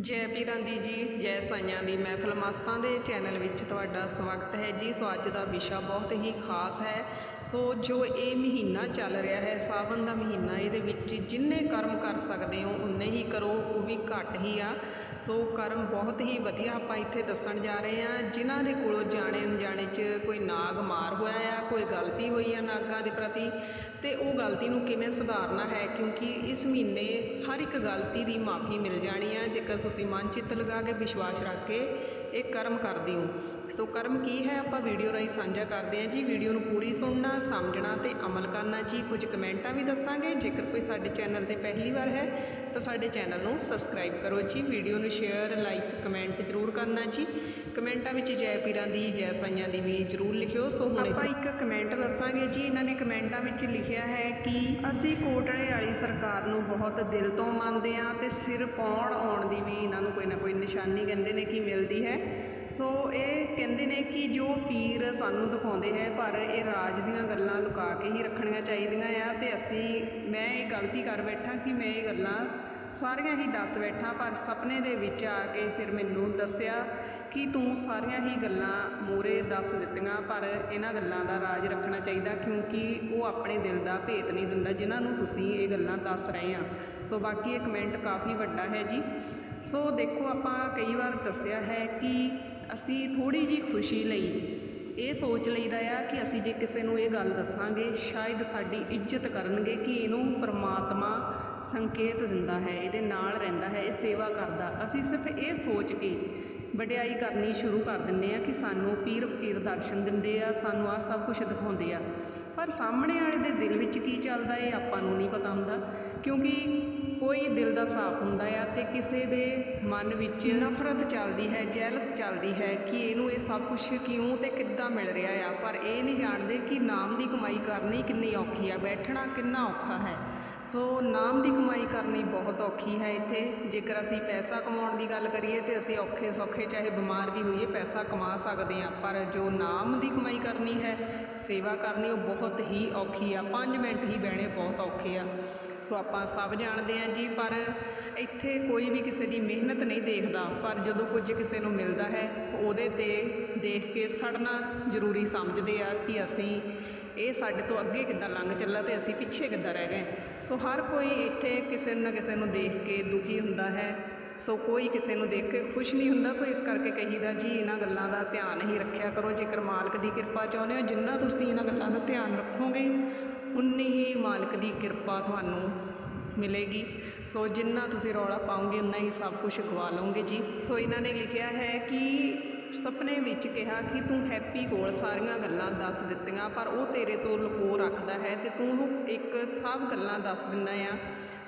ਜੈ ਪੀਰਾਂ ਦੀ ਜੀ, ਜੈ ਸਾਈਆਂ ਦੀ ਮਹਿਫਲ ਮਸਤਾਂ ਦੇ ਚੈਨਲ ਵਿੱਚ ਤੁਹਾਡਾ ਸਵਾਗਤ ਹੈ। ਜੀ, ਸੋ ਅੱਜ ਦਾ ਵਿਸ਼ਾ ਬਹੁਤ ਹੀ ਖਾਸ ਹੈ। ਸੋ ਜੋ ਇਹ ਮਹੀਨਾ ਚੱਲ ਰਿਹਾ ਹੈ ਸਾਵਨ ਦਾ ਮਹੀਨਾ, ਇਹਦੇ ਵਿੱਚ ਜਿੰਨੇ ਕਰਮ ਕਰ ਸਕਦੇ ਹੋ, ਉਨੇ ਹੀ ਕਰੋ, ਉਹ ਵੀ ਘੱਟ ਹੀ ਆ। ਸੋ ਕਰਮ ਬਹੁਤ ਹੀ ਵਧੀਆ ਆਪਾਂ ਇੱਥੇ ਦੱਸਣ ਜਾ ਰਹੇ ਹਾਂ। ਜਿਨ੍ਹਾਂ ਦੇ ਕੋਲੋਂ ਜਾਣੇ ਅਣਜਾਣੇ 'ਚ ਕੋਈ ਨਾਗ ਮਾਰ ਹੋਇਆ ਆ, ਕੋਈ ਗਲਤੀ ਹੋਈ ਆ ਨਾਗਾਂ ਦੇ ਪ੍ਰਤੀ, ਤੇ ਉਹ ਗਲਤੀ ਨੂੰ ਕਿਵੇਂ ਸੁਧਾਰਨਾ ਹੈ? ਕਿਉਂਕਿ ਇਸ ਮਹੀਨੇ ਹਰ ਇੱਕ ਗਲਤੀ ਦੀ ਮਾਫੀ ਮਿਲ ਜਾਣੀ ਆ। ਜੇਕਰ ਤੁਸੀਂ ਮਨ ਚਿੱਤ ਲਗਾ ਕੇ ਵਿਸ਼ਵਾਸ ਰੱਖ ਕੇ ਇਹ ਕਰਮ ਕਰਦੇ ਹੋ। ਸੋ ਕਰਮ ਕੀ ਹੈ? ਆਪਾਂ ਵੀਡੀਓ ਰਾਹੀਂ ਸਾਂਝਾ ਕਰਦੇ ਹਾਂ ਜੀ। ਵੀਡੀਓ ਨੂੰ ਪੂਰੀ ਸੁਣਨਾ ਸਮਝਣਾ ਤੇ ਅਮਲ ਕਰਨਾ ਜੀ। ਕੁਝ ਕਮੈਂਟਾਂ ਵੀ ਦੱਸਾਂਗੇ। ਜੇਕਰ ਕੋਈ ਸਾਡੇ ਚੈਨਲ ਤੇ ਪਹਿਲੀ ਵਾਰ ਹੈ ਤਾਂ ਸਾਡੇ ਚੈਨਲ ਨੂੰ ਸਬਸਕ੍ਰਾਈਬ ਕਰੋ ਜੀ। ਵੀਡੀਓ ਨੂੰ ਸ਼ੇਅਰ ਲਾਈਕ ਕਮੈਂਟ ਜ਼ਰੂਰ ਕਰਨਾ ਜੀ। ਕਮੈਂਟਾਂ ਵਿੱਚ ਜੈ ਪੀਰਾਂ ਦੀ ਜੈ ਸਾਈਆਂ ਦੀ ਵੀ ਜ਼ਰੂਰ ਲਿਖਿਓ। ਸੋ ਹੁਣ ਆਪਾਂ ਇੱਕ ਕਮੈਂਟ ਦੱਸਾਂਗੇ ਜੀ। ਇਹਨਾਂ ਨੇ ਕਮੈਂਟਾਂ ਵਿੱਚ ਲਿਖਿਆ ਹੈ ਕਿ ਅਸੀਂ ਕੋਟਲੇ ਵਾਲੀ ਸਰਕਾਰ ਨੂੰ ਬਹੁਤ ਦਿਲ ਤੋਂ ਮੰਨਦੇ ਹਾਂ ਤੇ ਸਿਰ ਪਾਉਣ ਆਉਣ ਦੀ ਵੀ ਇਹਨਾਂ ਨੂੰ ਕੋਈ ਨਾ ਕੋਈ ਨਿਸ਼ਾਨੀ ਕਹਿੰਦੇ ਨੇ ਕਿ ਮਿਲਦੀ ਹੈ। ਸੋ ਇਹ ਕਹਿੰਦੇ ਨੇ ਕਿ ਜੋ ਪੀਰ ਸਾਨੂੰ ਦਿਖਾਉਂਦੇ ਹੈ, ਪਰ ਇਹ ਰਾਜ ਦੀਆਂ ਗੱਲਾਂ ਲੁਕਾ ਕੇ ਹੀ ਰੱਖਣੀਆਂ ਚਾਹੀਦੀਆਂ ਆ ਤੇ ਅਸੀਂ, ਮੈਂ ਇਹ ਗਲਤੀ ਕਰ ਬੈਠਾ ਕਿ ਮੈਂ ਇਹ ਗੱਲਾਂ ਸਾਰੀਆਂ ਹੀ ਦੱਸ ਬੈਠਾ, ਪਰ ਸੁਪਨੇ ਦੇ ਵਿੱਚ ਆ ਕੇ ਫਿਰ ਮੈਨੂੰ ਦੱਸਿਆ ਕਿ ਤੂੰ ਸਾਰੀਆਂ ਹੀ ਗੱਲਾਂ ਮੂਰੇ ਦੱਸ ਦਿੱਤੀਆਂ, ਪਰ ਇਹਨਾਂ ਗੱਲਾਂ ਦਾ ਰਾਜ ਰੱਖਣਾ ਚਾਹੀਦਾ ਕਿਉਂਕਿ ਉਹ ਆਪਣੇ ਦਿਲ ਦਾ ਭੇਤ ਨਹੀਂ ਦਿੰਦਾ ਜਿਨ੍ਹਾਂ ਨੂੰ ਤੁਸੀਂ ਇਹ ਗੱਲਾਂ ਦੱਸ ਰਹੇ ਆ। ਸੋ ਬਾਕੀ ਇਹ ਕਮੈਂਟ ਕਾਫੀ ਵੱਡਾ ਹੈ ਜੀ। ਸੋ ਦੇਖੋ, ਆਪਾਂ ਕਈ ਵਾਰ ਦੱਸਿਆ ਹੈ ਕਿ ਅਸੀਂ ਥੋੜੀ ਜੀ ਖੁਸ਼ੀ ਲਈ ਇਹ ਸੋਚ ਲਈਦਾ ਆ ਕਿ ਅਸੀਂ ਜੇ ਕਿਸੇ ਨੂੰ ਇਹ ਗੱਲ ਦੱਸਾਂਗੇ, ਸ਼ਾਇਦ ਸਾਡੀ ਇੱਜ਼ਤ ਕਰਨਗੇ ਕਿ ਇਹਨੂੰ ਪਰਮਾਤਮਾ ਸੰਕੇਤ ਦਿੰਦਾ ਹੈ, ਇਹਦੇ ਨਾਲ ਰਹਿੰਦਾ ਹੈ, ਇਹ ਸੇਵਾ ਕਰਦਾ। ਅਸੀਂ ਸਿਰਫ ਇਹ ਸੋਚ ਕੇ ਵਡਿਆਈ ਕਰਨੀ ਸ਼ੁਰੂ ਕਰ ਦਿੰਦੇ ਆ ਕਿ ਸਾਨੂੰ ਪੀਰ ਫਕੀਰ ਦਰਸ਼ਨ ਦਿੰਦੇ ਆ, ਸਾਨੂੰ ਆ ਸਭ ਕੁਝ ਦਿਖਾਉਂਦੇ ਆ। ਪਰ ਸਾਹਮਣੇ ਵਾਲੇ ਦੇ ਦਿਲ ਵਿੱਚ ਕੀ ਚੱਲਦਾ ਇਹ ਆਪਾਂ ਨੂੰ ਨਹੀਂ ਪਤਾ ਹੁੰਦਾ, ਕਿਉਂਕਿ ਕੋਈ ਦਿਲ ਦਾ ਸਾਫ਼ ਹੁੰਦਾ ਆ ਤੇ ਕਿਸੇ ਦੇ ਮਨ ਵਿੱਚ ਨਫ਼ਰਤ ਚੱਲਦੀ ਹੈ ਜੈਲਸ ਚੱਲਦੀ ਹੈ ਕਿ ਇਹਨੂੰ ਇਹ ਸਭ ਕੁਝ ਕਿਉਂ ਤੇ ਕਿੱਦਾਂ ਮਿਲ ਰਿਹਾ ਆ। ਪਰ ਇਹ ਨਹੀਂ ਜਾਣਦੇ ਕਿ ਨਾਮ ਦੀ ਕਮਾਈ ਕਰਨੀ ਕਿੰਨੀ ਔਖੀ ਆ, ਬੈਠਣਾ ਕਿੰਨਾ ਔਖਾ ਹੈ। ਸੋ ਨਾਮ ਦੀ ਕਮਾਈ ਕਰਨੀ ਬਹੁਤ ਔਖੀ ਹੈ ਇੱਥੇ। ਜੇਕਰ ਅਸੀਂ ਪੈਸਾ ਕਮਾਉਣ ਦੀ ਗੱਲ ਕਰੀਏ ਤੇ ਅਸੀਂ ਔਖੇ ਸੌਖੇ ਚਾਹੇ ਬਿਮਾਰ ਵੀ ਹੋਈਏ ਪੈਸਾ ਕਮਾ ਸਕਦੇ ਹਾਂ, ਪਰ ਜੋ ਨਾਮ ਦੀ ਕਮਾਈ ਕਰਨੀ ਹੈ, ਸੇਵਾ ਕਰਨੀ, ਉਹ ਬਹੁਤ ਹੀ ਔਖੀ ਆ। 5 ਮਿੰਟ ਹੀ ਬਹਿਣੇ ਬਹੁਤ ਔਖੇ ਆ। ਸੋ ਆਪਾਂ ਸਭ ਜਾਣਦੇ ਹਾਂ ਜੀ, ਪਰ ਇੱਥੇ ਕੋਈ ਵੀ ਕਿਸੇ ਦੀ ਮਿਹਨਤ ਨਹੀਂ ਦੇਖਦਾ। ਪਰ ਜਦੋਂ ਕੁਝ ਕਿਸੇ ਨੂੰ ਮਿਲਦਾ ਹੈ, ਉਹਦੇ ਤੇ ਦੇਖ ਕੇ ਸੜਨਾ ਜ਼ਰੂਰੀ ਸਮਝਦੇ ਆ ਕਿ ਅਸੀਂ ਇਹ ਸਾਡੇ ਤੋਂ ਅੱਗੇ ਕਿੱਦਾਂ ਲੰਘ ਚੱਲਾ ਤੇ ਅਸੀਂ ਪਿੱਛੇ ਕਿੱਦਾਂ ਰਹਿ ਗਏ। ਸੋ ਹਰ ਕੋਈ ਇੱਥੇ ਕਿਸੇ ਨਾ ਕਿਸੇ ਨੂੰ ਦੇਖ ਕੇ ਦੁਖੀ ਹੁੰਦਾ ਹੈ। ਸੋ ਕੋਈ ਕਿਸੇ ਨੂੰ ਦੇਖ ਕੇ ਖੁਸ਼ ਨਹੀਂ ਹੁੰਦਾ। ਸੋ ਇਸ ਕਰਕੇ ਕਹੀਦਾ ਜੀ, ਇਹਨਾਂ ਗੱਲਾਂ ਦਾ ਧਿਆਨ ਹੀ ਰੱਖਿਆ ਕਰੋ। ਜੇਕਰ ਮਾਲਕ ਦੀ ਕਿਰਪਾ ਚਾਹੁੰਦੇ ਹੋ, ਜਿੰਨਾ ਤੁਸੀਂ ਇਹਨਾਂ ਗੱਲਾਂ ਦਾ ਧਿਆਨ ਰੱਖੋਗੇ, ਉਨੀ ਹੀ ਮਾਲਕ ਦੀ ਕਿਰਪਾ ਤੁਹਾਨੂੰ ਮਿਲੇਗੀ। ਸੋ ਜਿੰਨਾ ਤੁਸੀਂ ਰੌਲਾ ਪਾਓਗੇ, ਉਨਾ ਹੀ ਸਭ ਕੁਝ ਗਵਾ ਲਓਗੇ, ਜੀ। ਸੋ ਇਹਨਾਂ ਨੇ ਲਿਖਿਆ ਹੈ ਕਿ ਸੁਪਨੇ ਵਿੱਚ ਕਿਹਾ ਕਿ ਤੂੰ ਹੈਪੀ ਕੋਲ ਸਾਰੀਆਂ ਗੱਲਾਂ ਦੱਸ ਦਿੱਤੀਆਂ, ਪਰ ਉਹ ਤੇਰੇ ਤੋਂ ਲੁਕੋ ਰੱਖਦਾ ਹੈ ਤੇ ਤੂੰ ਉਹਨੂੰ ਇੱਕ ਸਭ ਗੱਲਾਂ ਦੱਸ ਦਿੰਦਾ ਆ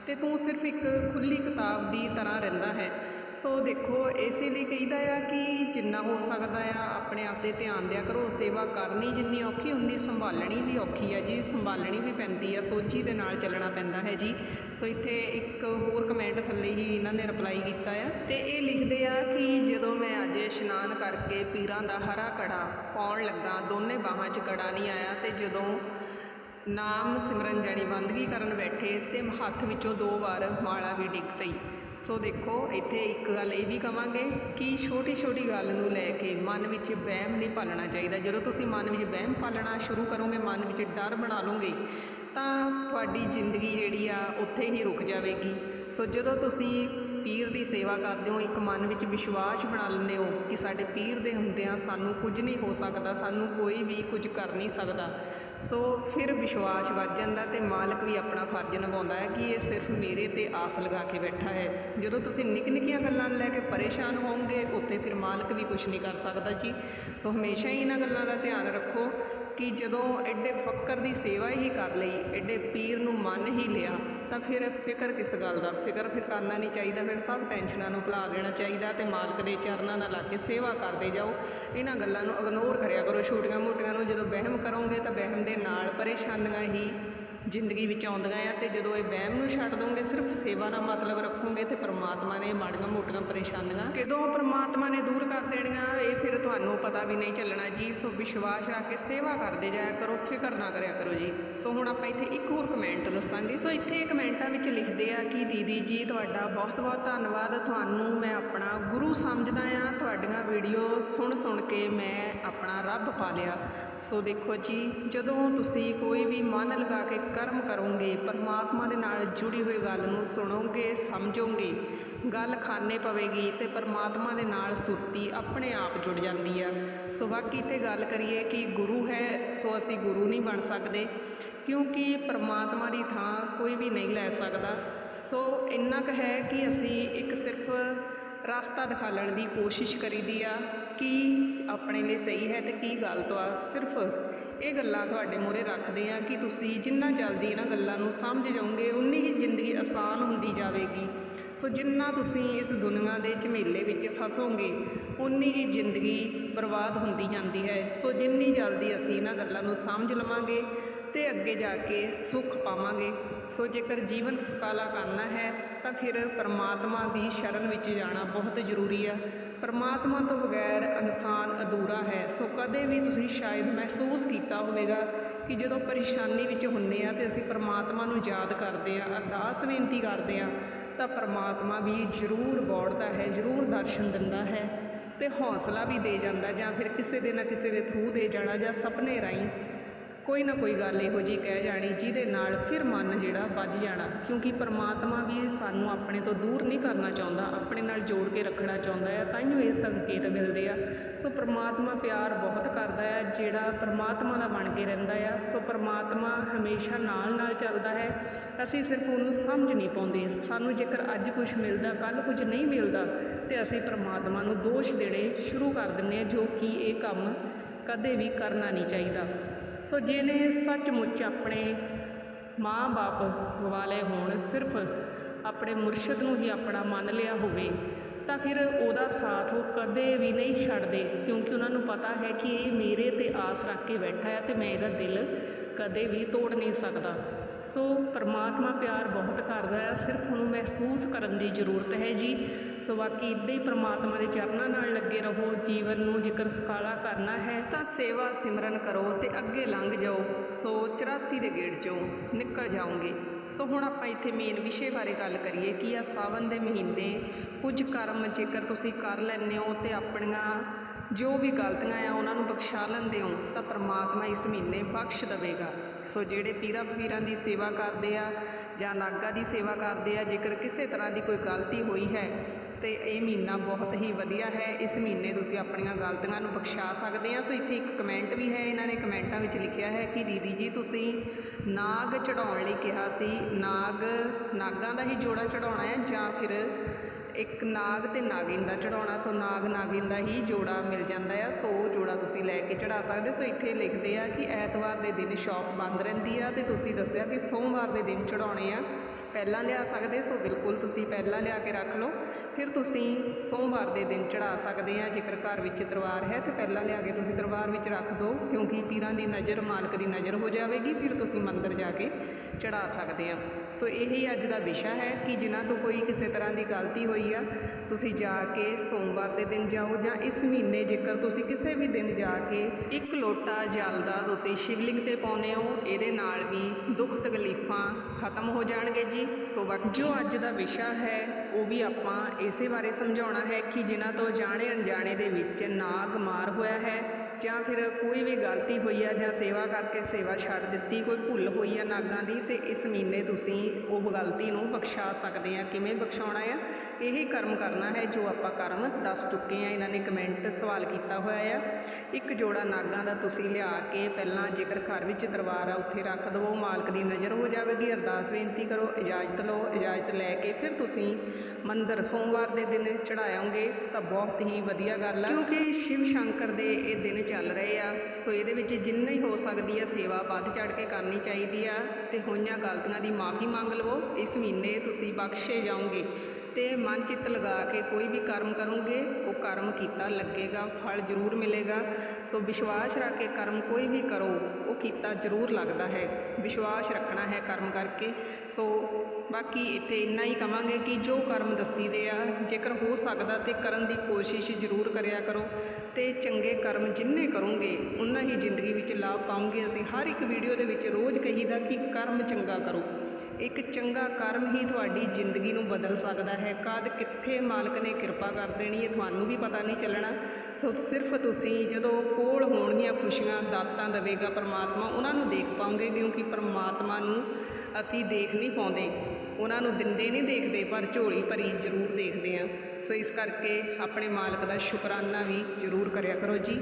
ਤੇ ਤੂੰ ਸਿਰਫ ਇੱਕ ਖੁੱਲੀ ਕਿਤਾਬ ਦੀ ਤਰ੍ਹਾਂ ਰਹਿੰਦਾ ਹੈ। ਸੋ ਦੇਖੋ, ਇਸੇ ਲਈ ਕਹੀਦਾ ਆ ਕਿ ਜਿੰਨਾ ਹੋ ਸਕਦਾ ਆ, ਆਪਣੇ ਆਪ ਤੇ ਧਿਆਨ ਦਿਆ ਕਰੋ। ਸੇਵਾ ਕਰਨੀ ਜਿੰਨੀ ਔਖੀ ਹੁੰਦੀ, ਸੰਭਾਲਣੀ ਵੀ ਔਖੀ ਆ ਜੀ। ਸੰਭਾਲਣੀ ਵੀ ਪੈਂਦੀ ਆ, ਸੋਚੀ ਦੇ ਨਾਲ ਚੱਲਣਾ ਪੈਂਦਾ ਹੈ ਜੀ। ਸੋ ਇੱਥੇ ਇੱਕ ਹੋਰ ਕਮੈਂਟ ਥੱਲੇ ਹੀ ਇਹਨਾਂ ਨੇ ਰਿਪਲਾਈ ਕੀਤਾ ਆ। ਤੇ ਇਹ ਲਿਖਦੇ ਆ ਕਿ ਜਦੋਂ ਮੈਂ ਅੱਜ ਇਸ਼ਨਾਨ ਕਰਕੇ ਪੀਰਾਂ ਦਾ ਹਰਾ ਕੜਾ ਪਾਉਣ ਲੱਗਾ, ਦੋਨੇ ਬਾਹਾਂ 'ਚ ਕੜਾ ਨਹੀਂ ਆਇਆ ਤੇ ਜਦੋਂ ਨਾਮ ਸਿਮਰਨ ਜਾਣੀ ਬੰਦਗੀ ਕਰਨ ਬੈਠੇ ਤੇ ਹੱਥ ਵਿੱਚੋਂ ਦੋ ਵਾਰ ਮਾਲਾ ਵੀ ਡਿੱਗ ਪਈ। ਸੋ ਦੇਖੋ, ਇੱਥੇ ਇੱਕ ਗੱਲ ਇਹ ਵੀ ਕਵਾਂਗੇ ਕਿ ਛੋਟੀ ਛੋਟੀ ਗੱਲ ਨੂੰ ਲੈ ਕੇ ਮਨ ਵਿੱਚ ਵਹਿਮ ਨਹੀਂ ਪਾਲਣਾ ਚਾਹੀਦਾ। ਜਦੋਂ ਤੁਸੀਂ ਮਨ ਵਿੱਚ ਵਹਿਮ ਪਾਲਣਾ ਸ਼ੁਰੂ ਕਰੋਗੇ, ਮਨ ਵਿੱਚ ਡਰ ਬਣਾ ਲਓਗੇ, ਤਾਂ ਤੁਹਾਡੀ ਜ਼ਿੰਦਗੀ ਜਿਹੜੀ ਆ, ਉੱਥੇ ਹੀ ਰੁਕ ਜਾਵੇਗੀ। ਸੋ ਜਦੋਂ ਤੁਸੀਂ ਪੀਰ ਦੀ ਸੇਵਾ ਕਰਦੇ ਹੋ, ਇੱਕ ਮਨ ਵਿੱਚ ਵਿਸ਼ਵਾਸ ਬਣਾ ਲੈਂਦੇ ਹੋ ਕਿ ਸਾਡੇ ਪੀਰ ਦੇ ਹੁੰਦਿਆਂ ਸਾਨੂੰ ਕੁਝ ਨਹੀਂ ਹੋ ਸਕਦਾ, ਸਾਨੂੰ ਕੋਈ ਵੀ ਕੁਝ ਕਰ ਨਹੀਂ ਸਕਦਾ ਸੋ ਫਿਰ ਵਿਸ਼ਵਾਸ ਵੱਧ ਜਾਂਦਾ ਤੇ ਮਾਲਕ ਵੀ ਆਪਣਾ ਫਰਜ਼ ਨਿਭਾਉਂਦਾ ਹੈ ਕਿ ਇਹ ਸਿਰਫ ਮੇਰੇ ਤੇ ਆਸ ਲਗਾ ਕੇ ਬੈਠਾ ਹੈ। ਜਦੋਂ ਤੁਸੀਂ ਨਿੱਕ ਨਿੱਕੀਆਂ ਗੱਲਾਂ ਨੂੰ ਲੈ ਕੇ ਪਰੇਸ਼ਾਨ ਹੋਵੋਗੇ, ਉੱਥੇ ਫਿਰ ਮਾਲਕ ਵੀ ਕੁਝ ਨਹੀਂ ਕਰ ਸਕਦਾ ਜੀ। ਸੋ ਹਮੇਸ਼ਾ ਹੀ ਇਹਨਾਂ ਗੱਲਾਂ ਦਾ ਧਿਆਨ ਰੱਖੋ ਕਿ ਜਦੋਂ ਐਡੇ ਫੱਕਰ ਦੀ ਸੇਵਾ ਹੀ ਕਰ ਲਈ, ਐਡੇ ਪੀਰ ਨੂੰ ਮੰਨ ਹੀ ਲਿਆ ਤਾਂ ਫਿਰ ਫਿਕਰ ਕਿਸ ਗੱਲ ਦਾ? ਫਿਕਰ ਫਿਰ ਕਰਨਾ ਨਹੀਂ ਚਾਹੀਦਾ, ਫਿਰ ਸਭ ਟੈਨਸ਼ਨਾਂ ਨੂੰ ਭੁਲਾ ਦੇਣਾ ਚਾਹੀਦਾ ਤੇ ਮਾਲਕ ਦੇ ਚਰਨਾਂ ਨਾਲ ਲਾ ਕੇ ਸੇਵਾ ਕਰਦੇ ਜਾਓ। ਇਹਨਾਂ ਗੱਲਾਂ ਨੂੰ ਇਗਨੋਰ ਕਰਿਆ ਕਰੋ, ਛੋਟੀਆਂ ਮੋਟੀਆਂ ਨੂੰ ਜਦੋਂ ਵਹਿਮ ਕਰੋਗੇ ਤਾਂ ਵਹਿਮ ਦੇ ਨਾਲ ਪਰੇਸ਼ਾਨੀਆਂ ਹੀ ਜ਼ਿੰਦਗੀ ਵਿੱਚ ਆਉਂਦੀਆਂ ਆ ਤੇ ਜਦੋਂ ਇਹ ਵਹਿਮ ਨੂੰ ਛੱਡ ਦੋਗੇ, ਸਿਰਫ ਸੇਵਾ ਦਾ ਮਤਲਬ ਰੱਖੋਗੇ ਤੇ ਪਰਮਾਤਮਾ ਨੇ ਮਾੜੀਆਂ ਮੋਟੀਆਂ ਪਰੇਸ਼ਾਨੀਆਂ ਕਦੋਂ ਪਰਮਾਤਮਾ ਨੇ ਦੂਰ ਕਰ ਦੇਣੀਆਂ, ਇਹ ਫਿਰ ਤੁਹਾਨੂੰ ਪਤਾ ਵੀ ਨਹੀਂ ਚੱਲਣਾ। ਜੀ, ਸੋ ਵਿਸ਼ਵਾਸ ਰੱਖ ਕੇ ਸੇਵਾ ਕਰਦੇ ਜਾਇਆ ਕਰੋ, ਫਿਕਰ ਨਾ ਕਰਿਆ ਕਰੋ ਜੀ। ਸੋ ਹੁਣ ਆਪਾਂ ਇੱਥੇ ਇੱਕ ਹੋਰ ਕਮੈਂਟ ਦੱਸਾਂਗੇ। ਸੋ ਇੱਥੇ ਕਮੈਂਟਾਂ ਵਿੱਚ ਲਿਖਦੇ ਆ ਕਿ, ਦੀਦੀ ਜੀ, ਤੁਹਾਡਾ ਬਹੁਤ ਬਹੁਤ ਧੰਨਵਾਦ। ਤੁਹਾਨੂੰ ਮੈਂ ਆਪਣਾ ਗੁਰੂ ਸਮਝਦਾ ਆ। ਤੁਹਾਡੀਆਂ ਵੀਡੀਓ ਸੁਣ ਸੁਣ ਕੇ ਮੈਂ ਆਪਣਾ ਰੱਬ ਪਾ ਲਿਆ ਸੋ ਦੇਖੋ ਜੀ, ਜਦੋਂ ਤੁਸੀਂ ਕੋਈ ਵੀ ਮਨ ਲਗਾ ਕੇ ਕਰਮ ਕਰੋਗੇ, ਪਰਮਾਤਮਾ ਦੇ ਨਾਲ ਜੁੜੀ ਹੋਈ ਗੱਲ ਨੂੰ ਸੁਣੋਗੇ, ਸਮਝੋਗੇ। ਗੱਲ ਖਾਣੇ ਪਵੇਗੀ ਤੇ ਪਰਮਾਤਮਾ ਦੇ ਨਾਲ ਸੁਰਤੀ ਆਪਣੇ ਆਪ ਜੁੜ ਜਾਂਦੀ ਆ। ਸੋ ਬਾਕੀ ਤੇ ਗੱਲ ਕਰੀਏ ਕਿ ਗੁਰੂ ਹੈ, ਸੋ ਅਸੀਂ ਗੁਰੂ ਨਹੀਂ ਬਣ ਸਕਦੇ, ਕਿਉਂਕਿ ਪਰਮਾਤਮਾ ਦੀ ਥਾਂ ਕੋਈ ਵੀ ਨਹੀਂ ਲੈ ਸਕਦਾ। ਸੋ ਇੰਨਾ ਕੁ ਹੈ ਕਿ ਅਸੀਂ ਇੱਕ ਸਿਰਫ ਰਸਤਾ ਦਿਖਾਲਣ ਦੀ ਕੋਸ਼ਿਸ਼ ਕਰੀਦੀ ਆ ਕੀ ਆਪਣੇ ਲਈ ਸਹੀ ਹੈ ਤੇ ਕੀ ਗਲਤ ਆ। ਸਿਰਫ ਇਹ ਗੱਲਾਂ ਤੁਹਾਡੇ ਮੂਹਰੇ ਰੱਖਦੇ ਆ ਕਿ ਤੁਸੀਂ ਜਿੰਨਾ ਜਲਦੀ ਇਹਨਾਂ ਗੱਲਾਂ ਨੂੰ ਸਮਝ ਜਾਓਗੇ, ਉਨੀ ਹੀ ਜ਼ਿੰਦਗੀ ਆਸਾਨ ਹੁੰਦੀ ਜਾਵੇਗੀ। ਸੋ ਜਿੰਨਾ ਤੁਸੀਂ ਇਸ ਦੁਨੀਆ ਦੇ ਝਮੇਲੇ ਵਿੱਚ ਫਸੋਗੇ, ਉਨੀ ਹੀ ਜ਼ਿੰਦਗੀ ਬਰਬਾਦ ਹੁੰਦੀ ਜਾਂਦੀ ਹੈ। ਸੋ ਜਿੰਨੀ ਜਲਦੀ ਅਸੀਂ ਇਹਨਾਂ ਗੱਲਾਂ ਨੂੰ ਸਮਝ ਲਵਾਂਗੇ ਤੇ ਅੱਗੇ ਜਾ ਕੇ ਸੁੱਖ ਪਾਵਾਂਗੇ। ਸੋ ਜੇਕਰ ਜੀਵਨ ਸੁਖਾਲਾ ਕਰਨਾ ਹੈ, ਤਾਂ ਫਿਰ ਪਰਮਾਤਮਾ ਦੀ ਸ਼ਰਨ ਵਿੱਚ ਜਾਣਾ ਬਹੁਤ ਜ਼ਰੂਰੀ ਆ। ਪਰਮਾਤਮਾ ਤੋਂ ਬਗੈਰ ਇਨਸਾਨ ਅਧੂਰਾ ਹੈ। ਸੋ ਕਦੇ ਵੀ ਤੁਸੀਂ ਸ਼ਾਇਦ ਮਹਿਸੂਸ ਕੀਤਾ ਹੋਵੇਗਾ ਕਿ ਜਦੋਂ ਪਰੇਸ਼ਾਨੀ ਵਿੱਚ ਹੁੰਨੇ ਆ ਤੇ ਅਸੀਂ ਪਰਮਾਤਮਾ ਨੂੰ ਯਾਦ ਕਰਦੇ ਆ, ਅਰਦਾਸ ਬੇਨਤੀ ਕਰਦੇ ਆ, ਤਾਂ ਪਰਮਾਤਮਾ ਵੀ ਜ਼ਰੂਰ ਬੋੜਦਾ ਹੈ, ਜ਼ਰੂਰ ਦਰਸ਼ਨ ਦਿੰਦਾ ਹੈ ਤੇ ਹੌਸਲਾ ਵੀ ਦੇ ਜਾਂਦਾ ਜਾਂ ਫਿਰ ਕਿਸੇ ਦੇ ਨਾ ਕਿਸੇ ਦੇ ਥਰੂ ਦੇ ਜਾਣਾ ਜਾਂ ਸੁਪਨੇ ਰਾਹੀਂ ਕੋਈ ਨਾ ਕੋਈ ਗੱਲ ਇਹੋ ਜੀ ਕਹਿ ਜਾਣੀ, ਜਿਹਦੇ ਨਾਲ ਫਿਰ ਮਨ ਜਿਹੜਾ ਵੱਜ ਜਾਣਾ। ਕਿਉਂਕਿ ਪਰਮਾਤਮਾ ਵੀ ਸਾਨੂੰ ਆਪਣੇ ਤੋਂ ਦੂਰ ਨਹੀਂ ਕਰਨਾ ਚਾਹੁੰਦਾ, ਆਪਣੇ ਨਾਲ ਜੋੜ ਕੇ ਰੱਖਣਾ ਚਾਹੁੰਦਾ ਹੈ, ਤਾਂ ਹੀ ਇਹ ਸੰਕੇਤ ਮਿਲਦੇ ਆ। ਸੋ ਪਰਮਾਤਮਾ ਪਿਆਰ ਬਹੁਤ ਕਰਦਾ ਹੈ, ਜਿਹੜਾ ਪਰਮਾਤਮਾ ਦਾ ਬਣ ਕੇ ਰਹਿੰਦਾ ਆ। ਸੋ ਪਰਮਾਤਮਾ ਹਮੇਸ਼ਾ ਨਾਲ ਨਾਲ ਚੱਲਦਾ ਹੈ। ਅਸੀਂ ਸਿਰਫ ਉਹਨੂੰ ਸਮਝ ਨਹੀਂ ਪਾਉਂਦੇ। ਸਾਨੂੰ ਜੇਕਰ ਅੱਜ ਕੁਝ ਮਿਲਦਾ ਕੱਲ ਕੁਝ ਨਹੀਂ ਮਿਲਦਾ, ਤੇ ਅਸੀਂ ਪਰਮਾਤਮਾ ਨੂੰ ਦੋਸ਼ ਦੇਣੇ ਸ਼ੁਰੂ ਕਰ ਦਿੰਦੇ ਹਾਂ, ਜੋ ਕਿ ਇਹ ਕੰਮ ਕਦੇ ਵੀ ਕਰਨਾ ਨਹੀਂ ਚਾਹੀਦਾ। ਸੋ ਜਿਹਨੇ ਸੱਚਮੁੱਚ ਆਪਣੇ ਮਾਂ-ਬਾਪ ਵਾਲੇ ਹੋਣ, ਸਿਰਫ ਆਪਣੇ ਮੁਰਸ਼ਿਦ ਨੂੰ ਹੀ ਆਪਣਾ ਮੰਨ ਲਿਆ ਹੋਵੇ, ਤਾਂ ਫਿਰ ਉਹਦਾ ਸਾਥ ਉਹ ਕਦੇ ਵੀ ਨਹੀਂ ਛੱਡਦੇ, ਕਿਉਂਕਿ ਉਹਨਾਂ ਨੂੰ ਪਤਾ ਹੈ ਕਿ ਇਹ ਮੇਰੇ ਤੇ ਆਸ ਰੱਖ ਕੇ ਬੈਠਾ ਹੈ ਤੇ ਮੈਂ ਇਹਦਾ ਦਿਲ ਕਦੇ ਵੀ ਤੋੜ ਨਹੀਂ ਸਕਦਾ। ਸੋ ਪਰਮਾਤਮਾ ਪਿਆਰ ਬਹੁਤ ਕਰਦਾ ਹੈ। ਸਿਰਫ ਉਹਨੂੰ ਮਹਿਸੂਸ ਕਰਨ ਦੀ ਜ਼ਰੂਰਤ ਹੈ ਜੀ। ਸੋ ਬਾਕੀ ਇੱਦਾਂ ਹੀ ਪਰਮਾਤਮਾ ਦੇ ਚਰਨਾਂ ਨਾਲ ਲੱਗੇ ਰਹੋ। ਜੀਵਨ ਨੂੰ ਜੇਕਰ ਸੁਖਾਲਾ ਕਰਨਾ ਹੈ ਤਾਂ ਸੇਵਾ ਸਿਮਰਨ ਕਰੋ ਤੇ ਅੱਗੇ ਲੰਘ ਜਾਓ। ਸੋ 84 ਦੇ ਗੇੜ ਚੋਂ ਨਿਕਲ ਜਾਓਗੇ। ਸੋ ਹੁਣ ਆਪਾਂ ਇੱਥੇ ਮੇਨ ਵਿਸ਼ੇ ਬਾਰੇ ਗੱਲ ਕਰੀਏ ਕਿ ਆ ਸਾਵਨ ਦੇ ਮਹੀਨੇ ਕੁਝ ਕਰਮ ਜੇਕਰ ਤੁਸੀਂ ਕਰ ਲੈਂਦੇ ਹੋ ਤੇ ਆਪਣੀਆਂ ਜੋ ਵੀ ਗਲਤੀਆਂ ਆ ਉਹਨਾਂ ਨੂੰ ਬਖਸ਼ਾ ਲੈਂਦੇ ਹੋ ਤਾਂ ਪਰਮਾਤਮਾ ਇਸ ਮਹੀਨੇ ਬਖਸ਼ ਦੇਵੇਗਾ। ਸੋ ਜਿਹੜੇ ਪੀਰਾਂ ਫਕੀਰਾਂ ਦੀ ਸੇਵਾ ਕਰਦੇ ਆ ਜਾਂ ਨਾਗਾ ਦੀ ਸੇਵਾ ਕਰਦੇ ਆ, ਜੇਕਰ ਕਿਸੇ ਤਰ੍ਹਾਂ ਦੀ ਕੋਈ ਗਲਤੀ ਹੋਈ ਹੈ, ਤੇ ਇਹ ਮਹੀਨਾ ਬਹੁਤ ਹੀ ਵਧੀਆ ਹੈ। ਇਸ ਮਹੀਨੇ ਤੁਸੀਂ ਆਪਣੀਆਂ ਗਲਤੀਆਂ ਨੂੰ ਬਖਸ਼ਾ ਸਕਦੇ ਆ। ਸੋ ਇੱਥੇ ਇੱਕ ਕਮੈਂਟ ਵੀ ਹੈ, ਇਹਨਾਂ ਨੇ ਕਮੈਂਟਾਂ ਵਿੱਚ ਲਿਖਿਆ ਹੈ ਕਿ ਦੀਦੀ ਜੀ, ਤੁਸੀਂ ਨਾਗ ਚੜਾਉਣ ਲਈ ਕਿਹਾ ਸੀ। ਨਾਗ, ਨਾਗਾਂ ਦਾ ਹੀ ਜੋੜਾ ਚੜਾਉਣਾ ਹੈ ਜਾਂ ਫਿਰ ਇੱਕ ਨਾਗ ਤੇ ਨਾਗਿਨ ਦਾ ਚੜਾਉਣਾ ਸੋ ਨਾਗ, ਨਾਗਿਨ ਦਾ ਹੀ ਜੋੜਾ ਮਿਲ ਜਾਂਦਾ ਆ। ਸੋ ਕੇ ਚੜਾ ਸਕਦੇ ਸੋ ਇੱਥੇ ਲਿਖਦੇ ਆ ਕਿ ਐਤਵਾਰ ਦੇ ਦਿਨ ਸ਼ਾਪ ਬੰਦ ਰਹਿੰਦੀ ਆ ਤੇ ਤੁਸੀਂ ਦੱਸਿਆ ਕਿ ਸੋਮਵਾਰ ਦੇ ਦਿਨ ਚੜਾਉਣੇ ਆ। ਪਹਿਲਾਂ ਲਿਆ ਸਕਦੇ ਸੋ ਬਿਲਕੁਲ ਤੁਸੀਂ ਪਹਿਲਾਂ ਲਿਆ ਕੇ ਰੱਖ ਲਓ। ਫਿਰ ਤੁਸੀਂ ਸੋਮਵਾਰ ਦੇ ਦਿਨ ਚੜਾ ਸਕਦੇ ਆ। ਜੇਕਰ ਘਰ ਵਿੱਚ ਦਰਬਾਰ ਹੈ ਤਾਂ ਪਹਿਲਾਂ ਲਿਆ ਕੇ ਤੁਸੀਂ ਦਰਬਾਰ ਵਿੱਚ ਰੱਖ ਦਿਓ ਕਿਉਂਕਿ ਪੀਰਾਂ ਦੀ ਨਜ਼ਰ, ਮਾਲਕ ਦੀ ਨਜ਼ਰ ਹੋ ਜਾਵੇਗੀ, ਫਿਰ ਤੁਸੀਂ ਮੰਦਰ ਜਾ ਕੇ ਚੜਾ ਸਕਦੇ ਆ। ਸੋ ਇਹੀ ਅੱਜ ਦਾ ਵਿਸ਼ਾ ਹੈ ਕਿ ਜਿਨ੍ਹਾਂ ਤੋਂ ਕੋਈ ਕਿਸੇ ਤਰ੍ਹਾਂ ਦੀ ਗਲਤੀ ਹੋਈ ਆ, ਤੁਸੀਂ ਜਾ ਕੇ ਸੋਮਵਾਰ ਦੇ ਦਿਨ ਜਾਓ ਜਾਂ ਇਸ ਮਹੀਨੇ ਜੇਕਰ ਤੁਸੀਂ ਕਿਸੇ ਵੀ ਦਿਨ ਜਾ ਕੇ ਇੱਕ ਲੋਟਾ ਜਲ ਦਾ ਤੁਸੀਂ ਸ਼ਿਵਲਿੰਗ ਤੇ ਪਾਉਨੇ ਹੋ, ਇਹਦੇ ਨਾਲ ਵੀ ਦੁੱਖ ਤਕਲੀਫਾਂ ਖਤਮ ਹੋ ਜਾਣਗੇ ਜੀ। ਸੋ ਬਾਕੀ ਜੋ ਅੱਜ ਦਾ ਵਿਸ਼ਾ ਹੈ, ਉਹ ਵੀ ਆਪਾਂ ਇਸੇ ਬਾਰੇ ਸਮਝਾਉਣਾ ਹੈ ਕਿ ਜਿਨ੍ਹਾਂ ਤੋਂ ਜਾਣੇ ਅਣਜਾਣੇ ਦੇ ਵਿੱਚ ਨਾਗ ਮਾਰ ਹੋਇਆ ਹੈ ਜਾਂ ਫਿਰ ਕੋਈ ਵੀ ਗਲਤੀ ਹੋਈ ਆ ਜਾਂ ਸੇਵਾ ਕਰਕੇ ਸੇਵਾ ਛੱਡ ਦਿੱਤੀ, ਕੋਈ ਭੁੱਲ ਹੋਈ ਆ ਨਾਗਾਂ ਦੀ, ਤੇ ਇਸ ਮਹੀਨੇ ਤੁਸੀਂ ਉਹ ਗਲਤੀ ਨੂੰ ਬਖਸ਼ਾ ਸਕਦੇ ਆ। ਕਿਵੇਂ ਬਖਸ਼ਾਉਣਾ ਆ? ਇਹ ਕਰਮ ਕਰਨਾ ਹੈ ਜੋ ਆਪਾਂ ਕਰਮ ਦੱਸ ਚੁੱਕੇ ਆ ਇਹਨਾਂ ਨੇ ਕਮੈਂਟ ਸਵਾਲ ਕੀਤਾ ਹੋਇਆ ਆ। ਇੱਕ ਜੋੜਾ ਨਾਗਾਂ ਦਾ ਤੁਸੀਂ ਲਿਆ ਕੇ ਪਹਿਲਾਂ ਜੇਕਰ ਘਰ ਵਿੱਚ ਦਰਬਾਰ ਆ, ਉੱਥੇ ਰੱਖ ਦਿਓ ਮਾਲਕ ਦੀ ਨਜ਼ਰ ਹੋ ਜਾਵੇਗੀ। ਅਰਦਾਸ ਬੇਨਤੀ ਕਰੋ, ਇਜਾਜ਼ਤ ਲਓ, ਇਜਾਜ਼ਤ ਲੈ ਕੇ ਫਿਰ ਤੁਸੀਂ ਮੰਦਰ ਸੋਮਵਾਰ ਦੇ ਦਿਨ ਚੜਾਇਓਗੇ ਤਾਂ ਬਹੁਤ ਹੀ ਵਧੀਆ ਗੱਲ ਆ। ਕਿਉਂਕਿ ਸ਼ਿਵ ਸ਼ੰਕਰ ਦੇ ਇਹ ਦਿਨ ਚੱਲ ਰਹੇ ਆ। ਸੋ ਇਹਦੇ ਵਿੱਚ ਜਿੰਨਾ ਹੀ ਹੋ ਸਕਦੀ ਆ, ਸੇਵਾ ਵੱਧ ਚੜ ਕੇ ਕਰਨੀ ਚਾਹੀਦੀ ਆ। ਤੇ ਹੋਈਆਂ ਗਲਤੀਆਂ ਦੀ ਮਾਫੀ ਮੰਗ ਲਵੋ। ਇਸ ਮਹੀਨੇ ਤੁਸੀਂ ਬਖਸ਼ੇ ਜਾਓਗੇ। ਤੇ ਮਨ ਚਿੱਤ ਲਗਾ ਕੇ ਕੋਈ ਵੀ ਕਰਮ ਕਰੋਗੇ, ਉਹ ਕਰਮ ਕੀਤਾ ਲੱਗੇਗਾ, ਫਲ ਜ਼ਰੂਰ ਮਿਲੇਗਾ। ਸੋ ਵਿਸ਼ਵਾਸ ਰੱਖ ਕੇ ਕਰਮ ਕੋਈ ਵੀ ਕਰੋ, ਉਹ ਕੀਤਾ ਜ਼ਰੂਰ ਲੱਗਦਾ ਹੈ। ਵਿਸ਼ਵਾਸ ਰੱਖਣਾ ਹੈ ਕਰਮ ਕਰਕੇ। ਸੋ ਬਾਕੀ ਇੱਥੇ ਇੰਨਾ ਹੀ ਕਵਾਂਗੇ ਕਿ ਜੋ ਕਰਮ ਦੱਸੀ ਦੇ ਆ, ਜੇਕਰ ਹੋ ਸਕਦਾ ਤੇ ਕਰਨ ਦੀ ਕੋਸ਼ਿਸ਼ ਜ਼ਰੂਰ ਕਰਿਆ ਕਰੋ ਤੇ ਚੰਗੇ ਕਰਮ ਜਿੰਨੇ ਕਰੋਗੇ ਉਨਾ ਹੀ ਜ਼ਿੰਦਗੀ ਵਿੱਚ ਲਾਭ ਪਾਉਂਗੇ ਅਸੀਂ ਹਰ ਇੱਕ ਵੀਡੀਓ ਦੇ ਵਿੱਚ ਰੋਜ਼ ਕਹੀਦਾ ਕਿ ਕਰਮ ਚੰਗਾ ਕਰੋ। ਇੱਕ ਚੰਗਾ ਕਰਮ ਹੀ ਤੁਹਾਡੀ ਜ਼ਿੰਦਗੀ ਨੂੰ ਬਦਲ ਸਕਦਾ ਹੈ। ਕਦ ਕਿੱਥੇ ਮਾਲਕ ਨੇ ਕਿਰਪਾ ਕਰ ਦੇਣੀ ਹੈ, ਤੁਹਾਨੂੰ ਵੀ ਪਤਾ ਨਹੀਂ ਚੱਲਣਾ। ਸੋ ਸਿਰਫ ਤੁਸੀਂ ਜਦੋਂ ਕੋਲ ਹੋਣਗੀਆਂ ਖੁਸ਼ੀਆਂ, ਦਾਤਾਂ ਦੇਵੇਗਾ ਪਰਮਾਤਮਾ, ਉਹਨਾਂ ਨੂੰ ਦੇਖ ਪਾਉਂਗੇ ਕਿਉਂਕਿ ਪਰਮਾਤਮਾ ਨੂੰ ਅਸੀਂ ਦੇਖ ਨਹੀਂ ਪਾਉਂਦੇ। ਉਹਨਾਂ ਨੂੰ ਦਿੰਦੇ ਨਹੀਂ ਦੇਖਦੇ, ਪਰ ਝੋਲੀ ਭਰੀ ਜ਼ਰੂਰ ਦੇਖਦੇ ਆ ਸੋ ਇਸ ਕਰਕੇ ਆਪਣੇ ਮਾਲਕ ਦਾ ਸ਼ੁਕਰਾਨਾ ਵੀ ਜ਼ਰੂਰ ਕਰਿਆ ਕਰੋ ਜੀ।